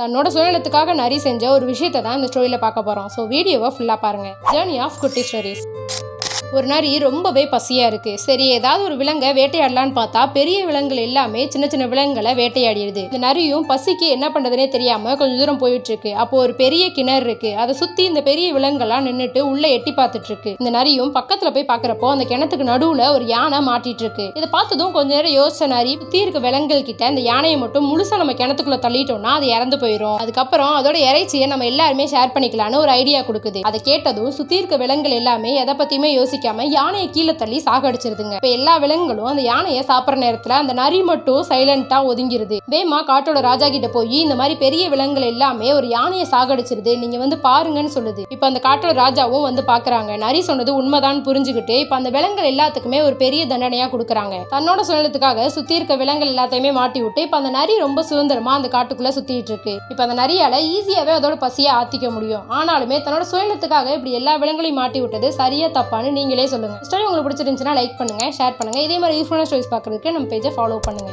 தன்னோட சுயநலத்துக்காக நரி செஞ்ச ஒரு விஷயத்தை தான் இந்த ஸ்டோரியில் பார்க்க போகிறோம் ஸோ வீடியோவை ஃபுல்லாக பாருங்கள் ஜேர்னி ஆஃப் குட்டி ஸ்டோரிஸ் ஒரு நரி ரொம்பவே பசியாக இருக்கு. சரி ஏதாவது ஒரு விலங்கை வேட்டையாடலான்னு பார்த்தா பெரிய விலங்குகள் எல்லாமே சின்ன சின்ன விலங்குகளை வேட்டையாடிடுது. இந்த நரியும் பசிக்கு என்ன பண்ணுறதுனே தெரியாம கொஞ்சம் தூரம் போயிட்டு இருக்கு அப்போ ஒரு பெரிய கிணறு இருக்கு. அதை சுத்தி இந்த பெரிய விலங்குகள்லாம் நின்றுட்டு உள்ள எட்டி பார்த்துட்டு இருக்கு இந்த நரியும் பக்கத்துல போய் பார்க்குறப்போ அந்த கிணத்துக்கு நடுவுல ஒரு யானை மாட்டிட்டு இருக்கு இதை பார்த்ததும் கொஞ்ச நேரம் யோசிச்ச நரி சுத்தி இருக்க விலங்குகள் கிட்ட இந்த யானையை மட்டும் முழுசா நம்ம கிணத்துக்குள்ள தள்ளிட்டோம்னா அது இறந்து போயிடும் அதுக்கப்புறம் அதோட இறைச்சியை நம்ம எல்லாருமே ஷேர் பண்ணிக்கலாம்னு ஒரு ஐடியா கொடுக்குது. அதை கேட்டதும் சுத்தி இருக்க விலங்குகள் எல்லாமே எதை பத்தியுமே யோசிக்காம யானையை கீழே தள்ளி சாகடிச்சிருதுங்க இப்ப எல்லா விலங்குகளும் அந்த யானையை சாப்பிட்ற நேரத்துல அந்த நரி மட்டும் சைலண்டா ஒதுங்கிருது. வேமா காட்டோட ராஜா கிட்ட போய் இந்த மாதிரி பெரிய விலங்குகள் எல்லாமே ஒரு யானையை சாகடிச்சிருது நீங்க வந்து பாருங்கன்னு சொல்லுது. இப்ப அந்த காட்டோட ராஜாவும் வந்து பாக்குறாங்க. நரி சொன்னது உண்மைதான் புரிஞ்சுக்கிட்டு இப்ப அந்த விலங்குகள் எல்லாத்துக்குமே ஒரு பெரிய தண்டனையா கொடுக்குறாங்க. தன்னோட சுயநலத்துக்காக சுத்தி இருக்க விலங்குகள் எல்லாத்தையுமே மாட்டி விட்டு இப்ப அந்த நரி ரொம்ப சுதந்திரமா அந்த காட்டுக்குள்ள சுத்திட்டு இருக்கு. இப்ப அந்த நரியால ஈஸியாவே அதோட பசியை ஆத்திக்க முடியும். ஆனாலுமே தன்னோட சுயநலத்துக்காக இப்படி எல்லா விலங்குகளையும் மாட்டி விட்டது சரியா தப்பான்னு நீங்க நீங்களே சொல்லுங்க. ஸ்டோரி உங்களுக்கு பிடிச்சிருந்துச்சுன்னா லைக் பண்ணுங்க ஷேர் பண்ணுங்க. இதே மாதிரி யூஸ்ஃபுல்லான ஸ்டோரிஸ் பார்க்குறதுக்கு நம்ம பேஜை ஃபாலோ பண்ணுங்க.